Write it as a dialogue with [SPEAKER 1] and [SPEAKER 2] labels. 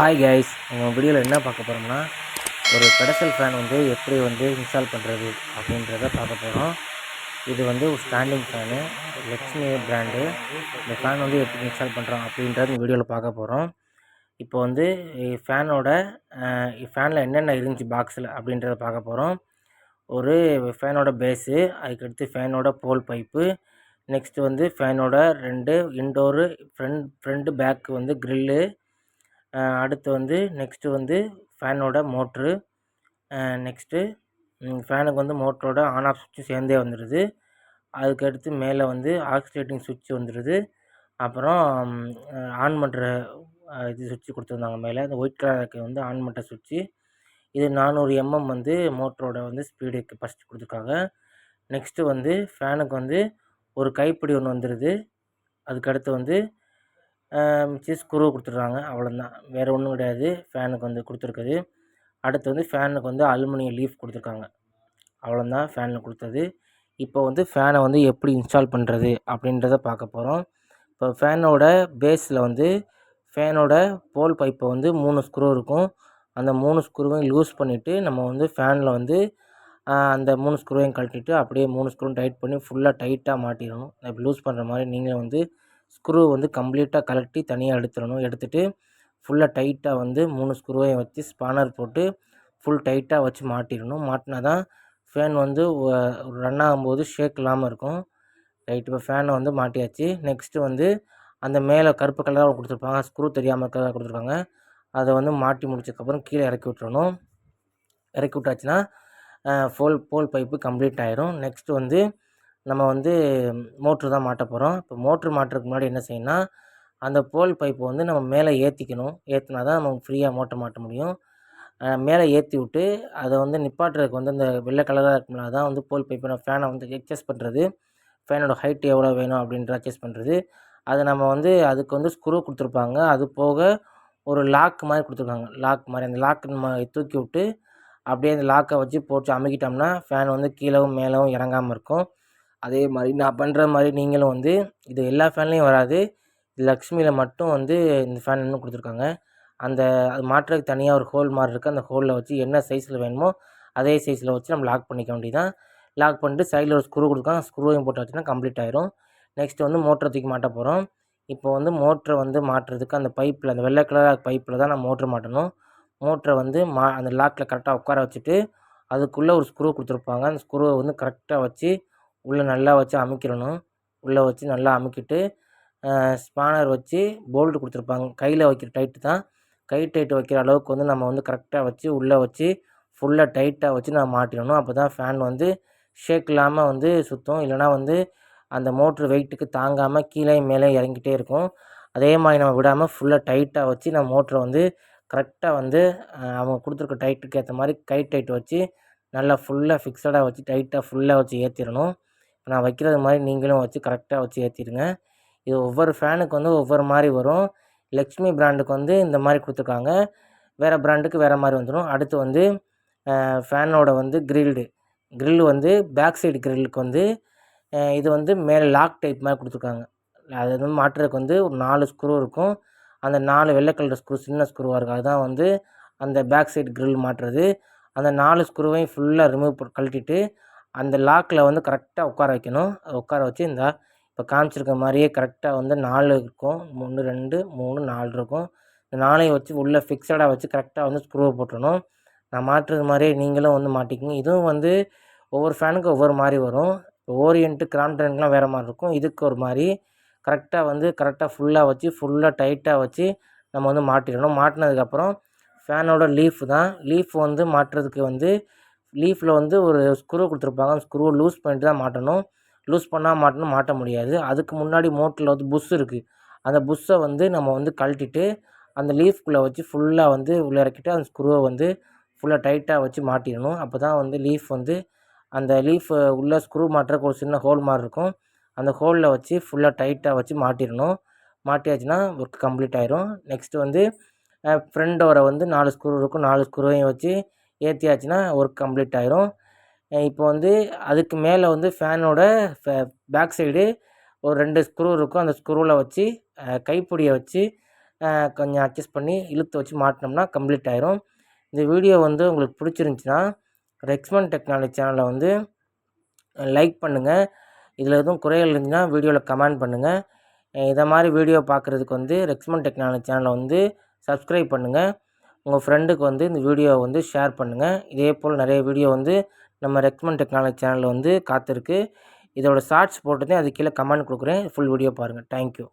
[SPEAKER 1] Hi guys உங்கள் வீடியோவில் என்ன பார்க்க போகிறோம்னா ஒரு பெடசல் ஃபேன் வந்து எப்படி வந்து இன்ஸ்டால் பண்ணுறது அப்படின்றத பார்க்க போகிறோம் இது வந்து ஒரு ஸ்டாண்டிங் ஃபேனு லக்ஷ்மி பிராண்டு இந்த ஃபேன் வந்து எப்படி இன்ஸ்டால் பண்ணுறோம் அப்படின்றத இந்த வீடியோவில் பார்க்க போகிறோம் இப்போ வந்து ஃபேனோட ஃபேனில் என்னென்ன இருந்துச்சு பாக்ஸில் அப்படின்றத பார்க்க போகிறோம் ஒரு ஃபேனோட பேஸு அதுக்கடுத்து ஃபேனோட போல் பைப்பு நெக்ஸ்ட்டு வந்து ஃபேனோட ரெண்டு இன்டோரு ஃப்ரண்ட் ஃப்ரண்ட் பேக்கு வந்து க்ரில்லு அடுத்து வந்து நெக்ஸ்ட்டு வந்து ஃபேனோட மோட்ரு நெக்ஸ்ட்டு ஃபேனுக்கு வந்து மோட்டரோட ஆன் ஆஃப் சுவிட்சும் சேர்ந்தே வந்துடுது அதுக்கடுத்து மேலே வந்து ஆக்சிலேட்டிங் சுவிட்ச்சு வந்துடுது அப்புறம் ஆன் பண்ணுற இது சுவிட்சு கொடுத்துருந்தாங்க மேலே இந்த ஒயிட் கலருக்கு வந்து ஆன் பண்ணுற சுவிட்சு இது நானூறு எம்எம் வந்து மோட்டரோட வந்து ஸ்பீடுக்கு ஃபஸ்ட்டு கொடுத்துருக்காங்க. நெக்ஸ்ட்டு வந்து ஃபேனுக்கு வந்து ஒரு கைப்பிடி ஒன்று வந்துடுது அதுக்கடுத்து வந்து மிச்சம் ஸ்க்ரூ கொடுத்துட்றாங்க. அவ்வளோதான் வேறு ஒன்றும் கிடையாது. ஃபேனுக்கு வந்து கொடுத்துருக்குது. அடுத்து வந்து ஃபேனுக்கு வந்து அலுமினியம் லீஃப் கொடுத்துருக்காங்க. அவ்வளோதான் ஃபேனில் கொடுத்தது. இப்போ வந்து ஃபேனை வந்து எப்படி இன்ஸ்டால் பண்ணுறது அப்படின்றத பார்க்க போகிறோம் இப்போ ஃபேனோட பேஸில் வந்து ஃபேனோட போல் பைப்பை வந்து மூணு ஸ்க்ரூ இருக்கும். அந்த மூணு ஸ்க்ரூவையும் லூஸ் பண்ணிவிட்டு நம்ம வந்து ஃபேனில் வந்து அந்த மூணு ஸ்க்ரூவையும் கழட்டிட்டு அப்படியே மூணு ஸ்க்ரூவும் டைட் பண்ணி ஃபுல்லாக டைட்டாக மாட்டிடணும். இப்போ லூஸ் பண்ணுற மாதிரி நீங்களும் வந்து ஸ்க்ரூ வந்து கம்ப்ளீட்டாக கழட்டி தனியாக எடுத்துடணும். எடுத்துகிட்டு ஃபுல்லாக டைட்டாக வந்து மூணு ஸ்க்ரூவையும் வச்சு ஸ்பானர் போட்டு ஃபுல் டைட்டாக வச்சு மாட்டிடணும். மாட்டினா தான் ஃபேன் வந்து ரன் ஆகும்போது ஷேக் இல்லாமல் இருக்கும். ரைட் இப்போ ஃபேனை வந்து மாட்டியாச்சு. நெக்ஸ்ட்டு வந்து அந்த மேலே கருப்பு கலராக கொடுத்துருப்பாங்க. ஸ்க்ரூ தெரியாமல் இருக்கிறதா கொடுத்துருப்பாங்க. அதை வந்து மாட்டி முடிச்சதுக்கப்புறம் கீழே இறக்கி விட்டுறணும். இறக்கி விட்டாச்சுன்னா ஃபோல் போல் பைப்பு கம்ப்ளீட் ஆயிரும். நெக்ஸ்ட்டு வந்து நம்ம வந்து மோட்ரு தான் மாட்ட போகிறோம் இப்போ மோட்ரு மாட்டுறதுக்கு முன்னாடி என்ன செய்யணும்னா அந்த போல் பைப்பை வந்து நம்ம மேலே ஏற்றிக்கணும் ஏற்றினா தான் நம்ம ஃப்ரீயாக மோட்ரு மாட்ட முடியும். மேலே ஏற்றி விட்டு அதை வந்து நிப்பாட்டுறதுக்கு வந்து இந்த வெள்ளை கலராக இருக்கும்ல அதான் வந்து போல் பைப்பை நம்ம ஃபேனை வந்து அட்ஜஸ்ட் பண்ணுறது ஃபேனோட ஹைட் எவ்வளோ வேணும் அப்படின்ற அட்ஜஸ்ட் பண்ணுறது அதை நம்ம வந்து அதுக்கு வந்து ஸ்க்ரூ கொடுத்துருப்பாங்க. அது போக ஒரு லாக் மாதிரி கொடுத்துருக்காங்க. லாக் மாதிரி அந்த லாக் நம்ம தூக்கி விட்டு அப்படியே அந்த லாக்கை வச்சு போட்டு அமுக்கிட்டோம்னா ஃபேன் வந்து கீழவும் மேலேவும் இறங்காமல் இருக்கும். அதே மாதிரி நான் பண்ணுற மாதிரி நீங்களும் வந்து இது எல்லா ஃபேன்லேயும் வராது. லக்ஷ்மியில் மட்டும் வந்து இந்த ஃபேன் இன்னும் கொடுத்துருக்காங்க. அந்த அது மாட்டுறதுக்கு தனியாக ஒரு ஹோல் மாதிரி இருக்குது அந்த ஹோலில் வச்சு என்ன சைஸில் வேணுமோ அதே சைஸில் வச்சு நம்ம லாக் பண்ணிக்க வேண்டியதான் லாக் பண்ணிட்டு சைடில் ஒரு ஸ்க்ரூ கொடுக்காங்க ஸ்க்ரூவையும் போட்டு வச்சுன்னா கம்ப்ளீட் ஆயிரும். நெக்ஸ்ட் வந்து மோட்டரை தூக்கி மாட்ட போகிறோம் இப்போ வந்து மோட்டரை வந்து மாட்டுறதுக்கு அந்த பைப்பில் அந்த வெள்ளை கலர் பைப்பில் தான் நம்ம மோட்ரு மாட்டணும். மோட்டரை வந்து மா அந்த லாக்கில் கரெக்டாக உட்கார வச்சுட்டு அதுக்குள்ளே ஒரு ஸ்க்ரூ கொடுத்துருப்பாங்க. அந்த ஸ்க்ரூவை வந்து கரெக்டாக வச்சு உள்ளே நல்லா வச்சு அமுக்கிடணும். உள்ளே வச்சு நல்லா அமுக்கிட்டு ஸ்பானர் வச்சு போல்டு கொடுத்துருப்பாங்க. கையில் வைக்கிற டைட்டு தான். கை டைட்டு வைக்கிற அளவுக்கு வந்து நம்ம வந்து கரெக்டாக வச்சு உள்ளே வச்சு ஃபுல்லாக டைட்டாக வச்சு நம்ம மாட்டிடணும். அப்போ தான் ஃபேன் வந்து ஷேக் இல்லாமல் வந்து சுற்றும் இல்லைனா வந்து அந்த மோட்ரு வெயிட்டுக்கு தாங்காமல் கீழே மேலே இறங்கிட்டே இருக்கும். அதே மாதிரி நம்ம விடாமல் ஃபுல்லாக டைட்டாக வச்சு நம்ம மோட்ரை வந்து கரெக்டாக வந்து அவங்க கொடுத்துருக்க டைட்டுக்கு ஏற்ற மாதிரி கை டைட் வச்சு நல்லா ஃபுல்லாக ஃபிக்ஸடாக வச்சு டைட்டாக ஃபுல்லாக வச்சு ஏற்றிடணும் நான் வைக்கிறது மாதிரி நீங்களும் வச்சு கரெக்டாக வச்சு ஏற்றிடுங்க இது ஒவ்வொரு ஃபேனுக்கு வந்து ஒவ்வொரு மாதிரி வரும். லக்ஷ்மி பிராண்டுக்கு வந்து இந்த மாதிரி கொடுத்துருக்காங்க. வேறு பிராண்டுக்கு வேறு மாதிரி வந்துடும் அடுத்து வந்து ஃபேனோட வந்து கிரில்டு. கிரில் வந்து பேக் சைடு கிரில்லுக்கு வந்து இது வந்து மேலே லாக் டைப் மாதிரி கொடுத்துருக்காங்க. அது வந்து மாட்டுறதுக்கு வந்து ஒரு நாலு ஸ்க்ரூ இருக்கும். அந்த நாலு வெள்ளை கலர் ஸ்க்ரூ சின்ன ஸ்க்ரூவாக இருக்கும். அதுதான் வந்து அந்த பேக் சைடு கிரில் மாட்டுறது அந்த நாலு ஸ்க்ரூவையும் ஃபுல்லாக ரிமூவ் கழட்டிட்டு அந்த லாக்கில் வந்து கரெக்டாக உட்கார வைக்கணும். உட்கார வச்சு இந்த இப்போ காமிச்சிருக்க மாதிரியே கரெக்டாக வந்து நாலு இருக்கும். ஒன்று ரெண்டு மூணு நாலு இருக்கும். இந்த நாளையும் வச்சு உள்ளே ஃபிக்ஸடாக வச்சு கரெக்டாக வந்து ஸ்க்ரூவை போட்டுடணும் நான் மாட்டுறது மாதிரியே நீங்களும் வந்து மாட்டிக்கிங்க. இதுவும் வந்து ஒவ்வொரு ஃபேனுக்கும் ஒவ்வொரு மாதிரி வரும். ஓரியன்ட்டு கிராம்டனுக்குலாம் வேறு மாதிரி இருக்கும். இதுக்கு ஒரு மாதிரி கரெக்டாக வந்து கரெக்டாக ஃபுல்லாக வச்சு ஃபுல்லாக டைட்டாக வச்சு நம்ம வந்து மாட்டிடணும். மாட்டினதுக்கப்புறம் ஃபேனோட லீஃப் தான். லீஃப் வந்து மாட்டுறதுக்கு வந்து லீஃபில் வந்து ஒரு ஸ்க்ரூ கொடுத்துருப்பாங்க. அந்த ஸ்க்ரூவை லூஸ் பண்ணிட்டு தான் மாட்டணும். லூஸ் பண்ணால் மாட்டணும் மாட்ட முடியாது. அதுக்கு முன்னாடி மோட்டரில் வந்து புஷ் இருக்குது அந்த புஷ்ஷை வந்து நம்ம வந்து கழட்டிட்டு அந்த லீஃப்குள்ளே வச்சு ஃபுல்லாக வந்து உள்ளே இறக்கிட்டு அந்த ஸ்க்ரூவை வந்து ஃபுல்லாக டைட்டாக வச்சு மாட்டிடணும். அப்போ தான் வந்து லீஃப் வந்து அந்த லீஃப் உள்ளே ஸ்க்ரூ மாட்டுறக்கு ஒரு சின்ன ஹோல் மாதிரி இருக்கும். அந்த ஹோலில் வச்சு ஃபுல்லாக டைட்டாக வச்சு மாட்டிடணும். மாட்டியாச்சுன்னா ஒர்க் கம்ப்ளீட் ஆயிரும். நெக்ஸ்ட்டு வந்து ஃப்ரெண்டோட வந்து நாலு ஸ்க்ரூ இருக்கும். நாலு ஸ்க்ரூவையும் வச்சு ஏற்றியாச்சுன்னா ஒர்க் கம்ப்ளீட் ஆயிரும். இப்போ வந்து அதுக்கு மேலே வந்து ஃபேனோட பேக் சைடு ஒரு ரெண்டு ஸ்க்ரூ இருக்கும். அந்த ஸ்க்ரூவில் வச்சு கைப்பிடியை வச்சு கொஞ்சம் அட்ஜஸ்ட் பண்ணி இழுத்து வச்சு மாட்டினோம்னா கம்ப்ளீட் ஆயிரும். இந்த வீடியோ வந்து உங்களுக்கு பிடிச்சிருந்துச்சின்னா ரெக்ஸ்மன் டெக்னாலஜி சேனலை வந்து லைக் பண்ணுங்கள் இதில் எதுவும் குறைகள் இருந்துச்சுன்னா வீடியோவில் கமெண்ட் பண்ணுங்கள் இதை மாதிரி வீடியோ பார்க்குறதுக்கு வந்து ரெக்ஸ்மன் டெக்னாலஜி சேனலை வந்து சப்ஸ்கிரைப் பண்ணுங்கள் உங்கள் ஃப்ரெண்டுக்கு வந்து இந்த வீடியோவை வந்து ஷேர் பண்ணுங்கள் இதே போல் நிறைய வீடியோ வந்து நம்ம ரெக்மெண்ட் டெக்னாலஜி சேனலில் வந்து காத்திருக்கு. இதோட ஷார்ட்ஸ் போட்டதே அது கீழே கமெண்ட் கொடுக்குறேன். ஃபுல் வீடியோ பாருங்கள் தேங்க்யூ